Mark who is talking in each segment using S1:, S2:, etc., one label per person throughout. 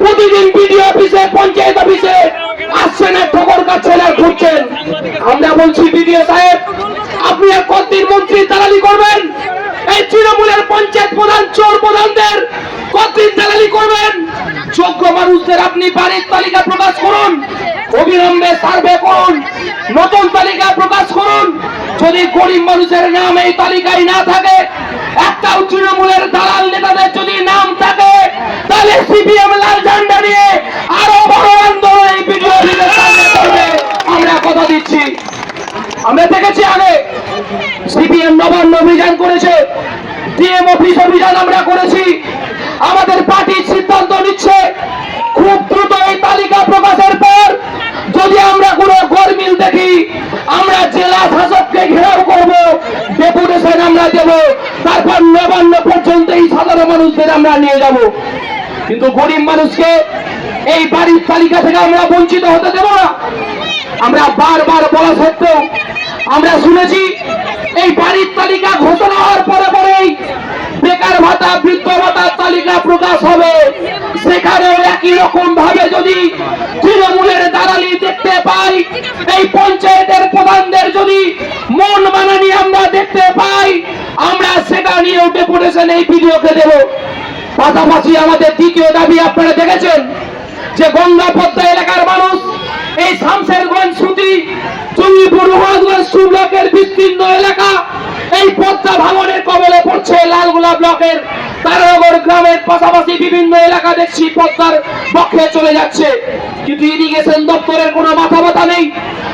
S1: প্রতিদিন বিডিও অফিসে, পঞ্চায়েত অফিসে আসছেন আর ঠকর কাচ্ছেন আর ঘুরছেন। আমরা বলছি, বিডিও সাহেব, আপনি আর কতদিন মন্ত্রী দালালি করবেন? এই তৃণমূলের পঞ্চায়েত প্রধান, চোর প্রধানদের কতদিন দালালি করবেন? যোগ্য মানুষদের আপনি বাড়ির তালিকা প্রকাশ করুন, অবিলম্বে সার্ভে করুন, নতুন তালিকা প্রকাশ করুন। যদি গরিব মানুষের নাম এই তালিকায় না থাকে একটাও তৃণমূলের দালাল নেতাদের যদি নাম থাকে, তাহলে সিপিএম লাল ঝান্ডা নিয়ে আরও বড় আন্দোলন এই ভিডিও সামনে আমরা কথা দিচ্ছি। আমরা দেখেছি আগে সিপিএম নবান্ন অভিযান করেছে, ডিএম অফিস অভিযান আমরা করেছি। আমাদের পার্টির সিদ্ধান্ত নিচ্ছে খুব দ্রুত এই তালিকা প্রকাশের পর যদি আমরা কোনো গরমিল দেখি আমরা জেলা শাসককে ঘেরাও করব ডেপুটেশন আমরা দেব। তারপর নবান্ন পর্যন্ত এই সাধারণ মানুষদের আমরা নিয়ে যাব। কিন্তু গরিব মানুষকে এই বাড়ির তালিকা থেকে আমরা বঞ্চিত হতে দেব না। আমরা বারবার বলা সত্ত্বেও আমরা শুনেছি, এই বাড়ির তালিকা ঘোষণা হওয়ার পরে পরেই বেকার ভাতা, বৃদ্ধ ভাতার তালিকা প্রকাশ হবে। সেখানেও একই রকম ভাবে যদি তৃণমূলের দালালি দেখতে পাই, এই পঞ্চায়েতের প্রধানদের যদি মন মানানি আমরা দেখতে পাই, আমরা সেটা নিয়েও ডেপুটেশন এই ভিডিওকে দেব। পাশাপাশি আমাদের দ্বিতীয় দাবি আপনারা দেখেছেন যে গঙ্গা পদ্মা এলাকার মানুষ এই শামশেরগঞ্জ সুতি চুঙ্গিপুর মহাদগঞ্জ টু ব্লকের বিস্তীর্ণ এলাকা এই পদ্মা ভাঙনের কবলে পড়ছে লালগোলা ব্লকের তারানগর গ্রামের পাশাপাশি বিভিন্ন এলাকা দেখছি পদ্মার পক্ষে চলে যাচ্ছে। কিন্তু ইরিগেশন দপ্তরের কোনো মাথা ব্যথা নেই।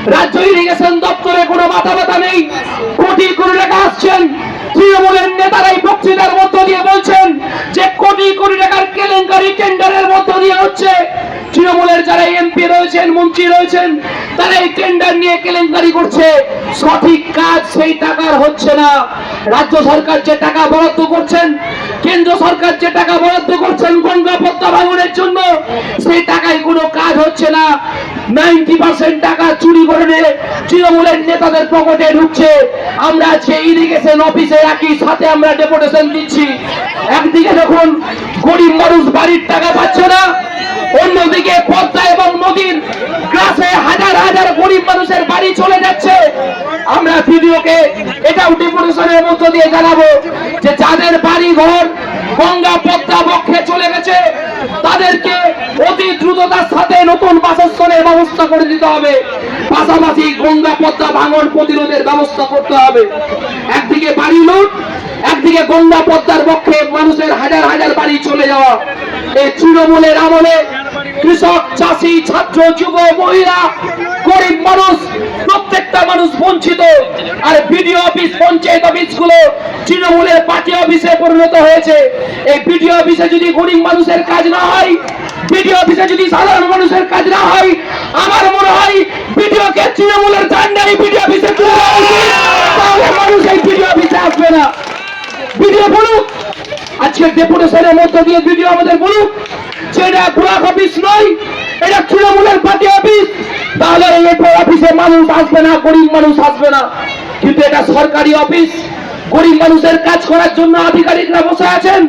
S1: রাজ্য ইরিগেশন দপ্তরে কোনো মাথা ব্যথা নেই। কোটি কোটি টাকা আসছেন। তৃণমূলের নেতারা এই বক্তৃতার মধ্য দিয়ে বলছেন যে কোটি কোটি টাকার কেলেঙ্কারি টেন্ডারের মধ্য দিয়ে হচ্ছে। তৃণমূলের যারা এমপি রয়েছেন, মন্ত্রী রয়েছেন তারা এই টেন্ডার নিয়ে কেলেঙ্কারি করছে। সঠিক সেই টাকার হচ্ছে না। রাজ্য সরকার যে টাকা বরাদ্দ করছেন, কেন্দ্র সরকার যে টাকা বরাদ্দ করছেন গঙ্গা পদ্মা ভাঙনের জন্য, সেই টাকায় কোনো কাজ হচ্ছে না। নাইনটি পার্সেন্ট টাকা চুরি করে নিয়ে তৃণমূলের নেতাদের পকেটে ঢুকছে। আমরা আজকে ইরিগেশন অফিসে একই, সাথে আমরা ডেপুটেশন দিচ্ছি। একদিকে যখন গরিব মানুষ বাড়ির টাকা পাচ্ছে না অন্যদিকে পদ্মা এবং নদীর গ্রাসে হাজার হাজার গরিব মানুষের বাড়ি চলে যাচ্ছে ভিডিওকে এটাও ডেপুটেশনের মধ্য দিয়ে জানাব যে যাদের বাড়ি ঘর গঙ্গা পদ্মা বক্ষে চলে গেছে, তাদেরকে অতি দ্রুততার সাথে নতুন বাসস্থানের ব্যবস্থা করে দিতে হবে। পাশাপাশি গঙ্গা পদ্মা ভাঙন প্রতিরোধের ব্যবস্থা করতে হবে। একদিকে বাড়ি লুট, একদিকে গঙ্গা পদ্মার পক্ষে মানুষের হাজার হাজার বাড়ি চলে যাওয়া। এই তৃণমূলের আমলে কৃষক, চাষি, ছাত্র, যুব, মহিলা, গরিব মানুষ প্রত্যেকটা মানুষ বঞ্চিত, আর বিডিও অফিস, পঞ্চায়েত অফিসগুলো তৃণমূলের পার্টি অফিসে পরিণত হয়েছে। এই বিডিও অফিসে যদি গরিব মানুষের কাজ না হয় বিডিও অফিসে যদি সাধারণ মানুষের কাজ না হয়, আমার মনে হয় বিডিওকে তৃণমূলের ঝান্ডাই বিডিও অফিসে তাহলে মানুষ এই বিডিও অফিসে আসবে না। ভিডিও বলুক, আজকে ডেপুটেশনের মধ্য দিয়ে ভিডিও আমাদের বলুক, যে এটা ব্লক অফিস নয়, এটা তৃণমূলের পার্টি অফিস। তাহলে এই অফিসে মানুষ আসবে না, গরিব মানুষ আসবে না। কিন্তু এটা সরকারি অফিস গরিব মানুষের কাজ করার জন্য আধিকারিকরা বসে আছেন।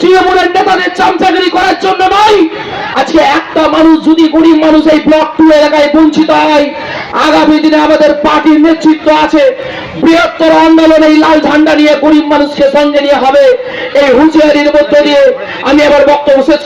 S1: তৃণমূলের নেতাদের চামচাগিরি করার জন্য নয়। আজকে একটা মানুষ যদি গরিব মানুষ এই ব্লক টু এলাকায় বঞ্চিত হয়, আগামী দিনে আমাদের পার্টির নেতৃত্ব আছে। বৃহত্তর আন্দোলন এই লাল ঝান্ডা নিয়ে গরিব মানুষকে সঙ্গে নিয়ে হবে। এই হুঁশিয়ারির মধ্যে দিয়ে আমি আবার বক্তব্য শেষ